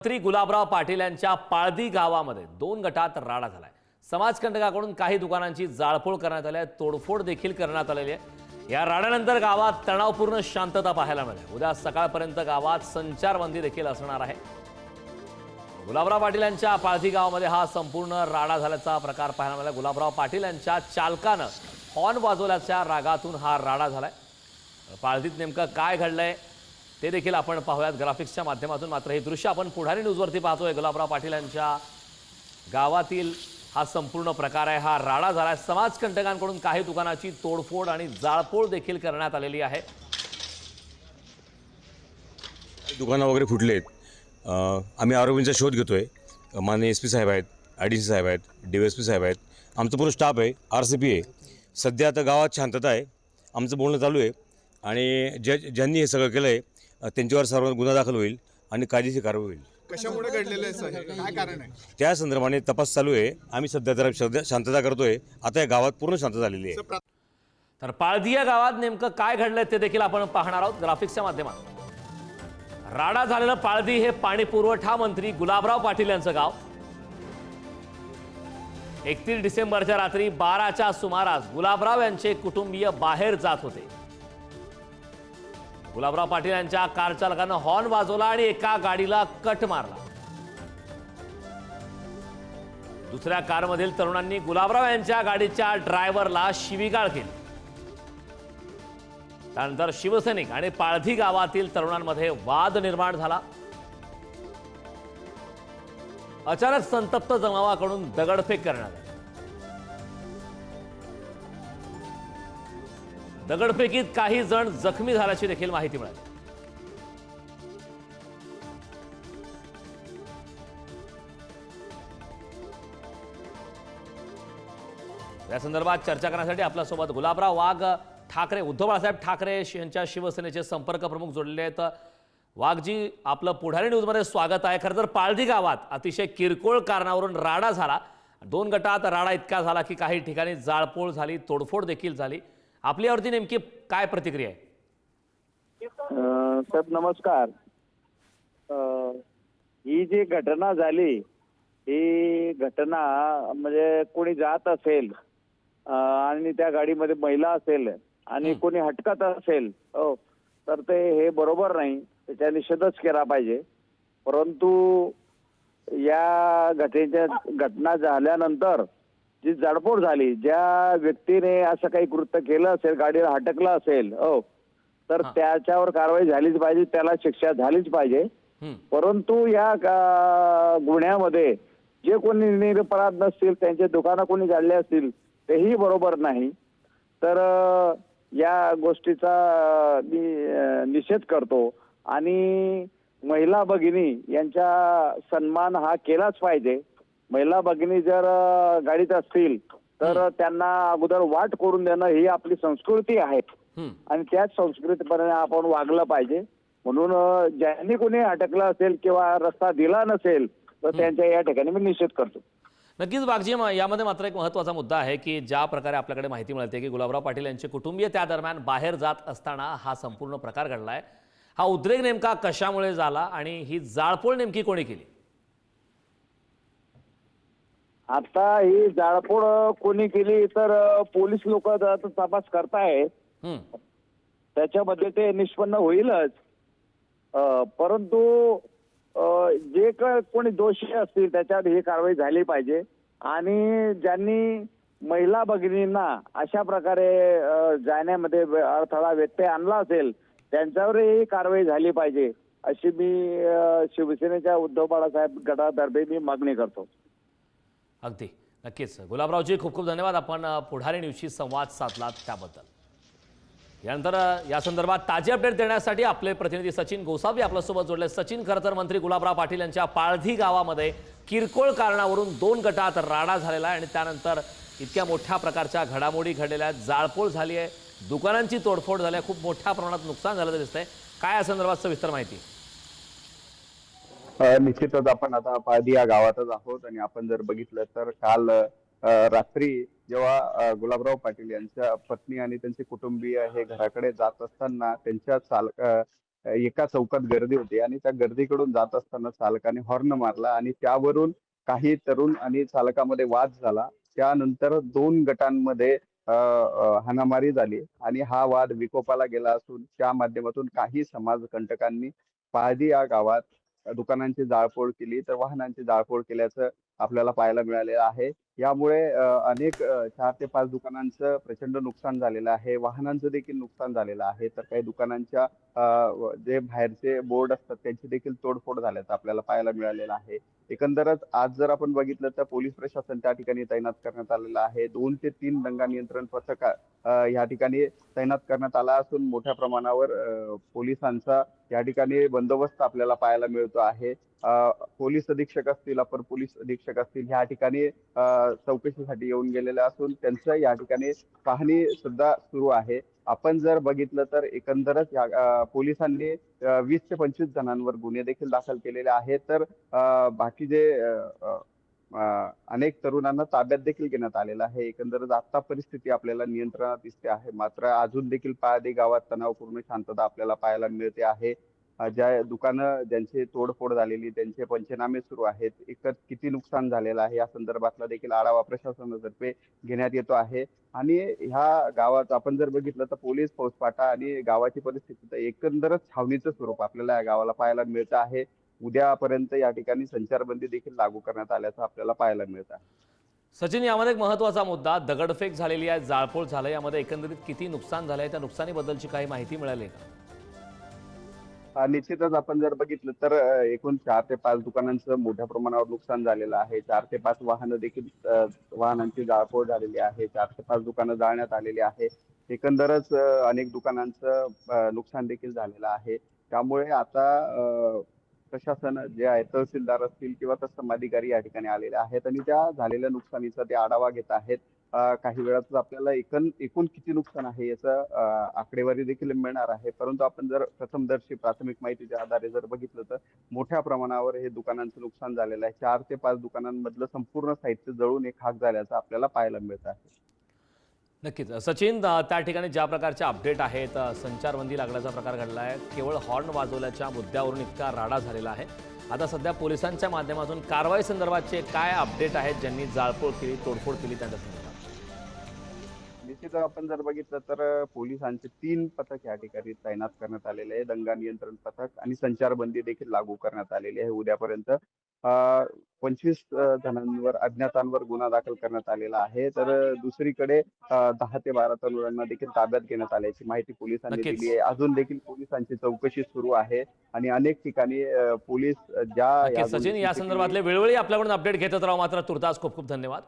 मंत्री गुलाबराव पाटील यांच्या पाळदी गावामध्ये दोन गटात राडा झालाय. समाजकंटकाकडून काही दुकानांची जाळपोळ करण्यात आली आहे. तोडफोड देखील करण्यात आलेली आहे. या राड्यानंतर गावात तणावपूर्ण शांतता पाहायला मिळेल. उद्या सकाळपर्यंत गावात संचारबंदी देखील असणार आहे. गुलाबराव पाटील यांच्या पाळधी गावामध्ये हा संपूर्ण राडा झाल्याचा प्रकार पाहायला मिळाला. गुलाबराव पाटील यांच्या चालकानं हॉर्न वाजवल्याच्या रागातून हा राडा झालाय. पाळधीत नेमकं काय घडलंय? ते देखील आपण पाहूयात. ग्राफिक्सच्या माध्यमातून मात्र हे दृश्य आपण पुढारी न्यूजवरती पाहतोय. गुलाबराव पाटील यांच्या गावातील हा संपूर्ण प्रकार आहे. हा राडा झाला आहे समाजकंटकांकडून काही दुकानाची तोडफोड आणि जाळपोळ देखील करण्यात आलेली आहे. दुकानं वगैरे फुटले आहेत. आम्ही आरोपींचा शोध घेतो आहे माननीय एस पी साहेब आहेत आय डी सी साहेब आहेत डी एस पी साहेब आहेत. आमचं पूर्ण स्टाफ आहे आर सी पी आहे. सध्या आता गावात शांतता आहे. आमचं बोलणं चालू आहे. आणि ज्या ज्यांनी हे सगळं केलं आहे त्यांच्यावर सर्व गुन्हा दाखल होईल आणि कायदेशीर कारवाई होईल. कशामुळे घडलेलं आहे सर? हे? काय कारण आहे? त्या संदर्भाने तपास चालू आहे. आम्ही सध्या जरा सध्या शांतता करतो आहे आता या गावात पूर्ण शांतता झालेली आहे. तर पाळधी या गावात नेमकं काय घडलंय ते देखील आपण पाहणार आहोत ग्राफिक्सच्या माध्यमात राडा झालेलं पाळधी हे पाणी पुरवठा मंत्री गुलाबराव पाटील यांचं गाव. एकतीस डिसेंबरच्या रात्री बाराच्या सुमारास गुलाबराव यांचे कुटुंबीय बाहेर जात होते. गुलाबराव पाटील यांच्या कार चालकानं हॉर्न वाजवला आणि एका गाडीला कट मारला. दुसऱ्या कारमधील तरुणांनी गुलाबराव यांच्या गाडीच्या ड्रायव्हरला शिवीगाळ केली. त्यानंतर शिवसैनिक आणि पाळधी गावातील तरुणांमध्ये वाद निर्माण झाला. अचानक संतप्त जमावाकडून दगडफेक करण्यात आली. दगडफेकीत काही जण जखमी झाल्याची देखील माहिती मिळाली. या संदर्भात चर्चा करण्यासाठी आपल्यासोबत गुलाबराव वाघ ठाकरे उद्धव बाळासाहेब ठाकरे यांच्या शिवसेनेचे संपर्क प्रमुख जोडले आहेत. वाघजी आपलं पुढारी न्यूजमध्ये स्वागत आहे. खरं तर पाळधी गावात अतिशय किरकोळ कारणावरून राडा झाला. दोन गटात राडा इतका झाला की काही ठिकाणी जाळपोळ झाली तोडफोड देखील झाली. आपली यावरती नेमकी काय प्रतिक्रिया आहे? साहेब नमस्कार. अ, ही जी घटना झाली ही घटना म्हणजे कोणी जात असेल अ, आणि त्या गाडीमध्ये महिला असेल आणि कोणी हटकत असेल हो तर ते हे बरोबर नाही. त्याचा निषेधच केला पाहिजे. परंतु या घटनेच्या घटना झाल्यानंतर जी जाडपोड झाली ज्या व्यक्तीने असं काही कृत्य केलं असेल गाडीला हटकलं असेल हो तर त्याच्यावर कारवाई झालीच पाहिजे त्याला शिक्षा झालीच पाहिजे. परंतु या गुन्ह्यामध्ये जे कोणी निरपराध नसतील त्यांचे दुकानं कोणी जाळले असतील तेही बरोबर नाही. तर या गोष्टीचा निषेध करतो. आणि महिला भगिनी यांचा सन्मान हा केलाच पाहिजे. महिला भगिनी जर गाडीत असतील तर त्यांना अगोदर वाट करून देणं ही आपली संस्कृती आहे. आणि त्याच संस्कृतीप्रमाणे आपण वागलं पाहिजे. म्हणून ज्यांनी कोणी अटकलं असेल किंवा रस्ता दिला नसेल तर त्यांच्या या ठिकाणी मी निषेध करतो. नक्कीच वाघजी म- यामध्ये मात्र एक महत्त्वाचा मुद्दा आहे की ज्या प्रकारे आपल्याकडे माहिती मिळते की गुलाबराव पाटील यांचे कुटुंबीय त्या दरम्यान बाहेर जात असताना हा संपूर्ण प्रकार घडलाय. हा उद्रेक नेमका कशामुळे झाला आणि ही जाळपोळ नेमकी कोणी केली? आता ही जाळपोळ कोणी केली तर पोलीस लोक तपास करतायत हं. त्याच्यामध्ये ते निष्पन्न होईलच. अ, परंतु अ, जे काय कोणी दोषी असतील त्याच्यावर ही कारवाई झाली पाहिजे. आणि ज्यांनी महिला भगिनींना अशा प्रकारे अ, जाण्यामध्ये व- अडथळा व्यत्यय आणला असेल त्यांच्यावरही कारवाई झाली पाहिजे. अशी मी अ, शिवसेनेच्या उद्धव बाळासाहेब गटातर्फे मी मागणी करतो. अगदी. नक्कीच. गुलाबरावजी खूप खूप धन्यवाद. आपण पुढारी न्यूजशी संवाद साधला त्याबद्दल. यानंतर या संदर्भात ताजे अपडेट देण्यासाठी आपले प्रतिनिधी सचिन गोसावी आपल्यासोबत जोडले. सचिन खरं तर मंत्री गुलाबराव पाटील यांच्या पाळधी गावामध्ये किरकोळ कारणावरून दोन गटात राडा झालेला आहे आणि त्यानंतर इतक्या मोठ्या प्रकारच्या घडामोडी घडलेल्या आहेत. जाळपोळ झाली आहे दुकानांची तोडफोड झाली आहे. खूप मोठ्या प्रमाणात नुकसान झालं दिसतंय. काय या संदर्भात सविस्तर माहिती? निश्चितच आपण आता पाधी या गावातच आहोत आणि आपण जर बघितलं तर काल रात्री जेव्हा गुलाबराव पाटील यांच्या पत्नी आणि त्यांचे कुटुंबीय हे घराकडे जात असताना त्यांच्या चालक एका चौकात गर्दी होती आणि त्या गर्दीकडून जात असताना चालकाने हॉर्न मारला आणि त्यावरून काही तरुण आणि चालकामध्ये वाद झाला. त्यानंतर दोन गटांमध्ये अ, हाणामारी झाली आणि हा वाद विकोपाला गेला असून त्या माध्यमातून काही समाजकंटकांनी पाहदी या गावात दुकानांची जाळपोळ केली तर वाहनांची जाळपोळ केल्याचं आपल्याला पाहायला मिळालेलं आहे. यामुळे अनेक चार ते पाच दुकानांचं प्रचंड नुकसान झालेलं आहे. वाहनांचं देखील नुकसान झालेलं आहे. तर काही दुकानांच्या जे बाहेरचे बोर्ड असतात त्यांची देखील तोडफोड झाल्याचं आपल्याला पाहायला मिळालेलं आहे. एकंदरच आज जर आपण बघितलं तर पोलीस प्रशासन त्या ठिकाणी तैनात करण्यात आलेलं आहे. दोन ते तीन दंगा नियंत्रण पथक या ठिकाणी तैनात करण्यात आला असून मोठ्या प्रमाणावर पोलिसांचा या ठिकाणी बंदोबस्त आपल्याला पाहायला मिळतो आहे. पोलीस अधीक्षक असतील अपर पोलीस अधीक्षक असतील ह्या ठिकाणी चौकशीसाठी येऊन गेलेले असून त्यांचं या ठिकाणी पाहणी सुद्धा सुरू आहे. आपण जर बघितलं तर एकंदरच या पोलिसांनी वीस ते पंचवीस जणांवर गुन्हे देखील दाखल केलेले आहेत. तर बाकी जे अनेक तरुणांना ताब्यात देखील घेण्यात आलेलं आहे. एकंदरच आता परिस्थिती आपल्याला नियंत्रणात दिसते आहे. मात्र अजून देखील पहाडी गावात तणावपूर्ण शांतता आपल्याला पाहायला मिळते आहे. ज्या दुकानं ज्यांची तोडफोड झालेली त्यांचे पंचनामे सुरू आहेत एकतर किती नुकसान झालेलं आहे या संदर्भातला देखील आढावा प्रशासनातर्फे घेण्यात येतो आहे. आणि ह्या गावात आपण जर बघितलं तर पोलीस फौजफाटा आणि गावाची परिस्थिती तर एकंदरच छावणीचं स्वरूप आपल्याला या गावाला पाहायला मिळतं आहे. उद्यापर्यंत या ठिकाणी संचारबंदी देखील लागू करण्यात आल्याचं आपल्याला पाहायला मिळतं आहे. सचिन यामध्ये एक महत्त्वाचा मुद्दा दगडफेक झालेली आहे जाळपोळ झालं यामध्ये एकंदरीत किती नुकसान झालंय त्या नुकसानीबद्दलची काही माहिती मिळाली का? निश्चितच आपण जर बघितलं तर एकूण चार ते पाच दुकानांचं मोठ्या प्रमाणावर नुकसान झालेलं आहे. चार ते पाच वाहनं देखील वाहनांची जाळपोळ झालेली आहे. चार ते पाच दुकानं जाळण्यात आलेली आहे. एकंदरच अनेक दुकानांचं नुकसान देखील झालेलं आहे. त्यामुळे आता प्रशासन जे आहे तहसीलदार असतील किंवा तत्सम अधिकारी या ठिकाणी आलेले आहेत आणि त्या झालेल्या नुकसानीचा ते आढावा घेत आहेत. काही वेळातच आपल्याला एकूण एकूण किती नुकसान आहे याचं आकडेवारी देखील मिळणार आहे. परंतु आपण जर प्रथमदर्शी प्राथमिक माहितीच्या आधारे जर बघितलं तर मोठ्या प्रमाणावर हे दुकानांचं नुकसान झालेलं आहे. चार ते पाच दुकानांमधलं संपूर्ण साहित्य जळून एक हाक झाल्याचं आपल्याला पाहायला मिळत आहे. नक्कीच. सचिन त्या ठिकाणी ज्या प्रकारचे अपडेट आहेत संचारबंदी लागल्याचा प्रकार घडला आहे. केवळ हॉर्न वाजवल्याच्या मुद्द्यावरून इतका राडा झालेला आहे. आता सध्या पोलिसांच्या माध्यमातून कारवाई संदर्भातचे काय अपडेट आहेत ज्यांनी जाळपोळ केली तोडफोड केली त्यांच्या संदर्भात निश्चित आपण जर बघितलं तर पोलिसांचे तीन पथक या ठिकाणी तैनात करण्यात आलेले आहे. दंगा नियंत्रण पथक आणि संचारबंदी देखील लागू करण्यात आलेली आहे. उद्यापर्यंत पंचवीस जणांवर अज्ञातांवर गुन्हा दाखल करण्यात आलेला आहे. तर दुसरीकडे दहा ते बारा तरुणांना देखील ताब्यात घेण्यात आल्याची माहिती पोलिसांनी. दिली आहे. अजून देखील पोलिसांची चौकशी सुरू आहे आणि अनेक ठिकाणी पोलीस ज्या सचिन या संदर्भातले वेळोवेळी आपल्याकडून अपडेट घेतच राहू मात्र तुर्तास खूप खूप धन्यवाद.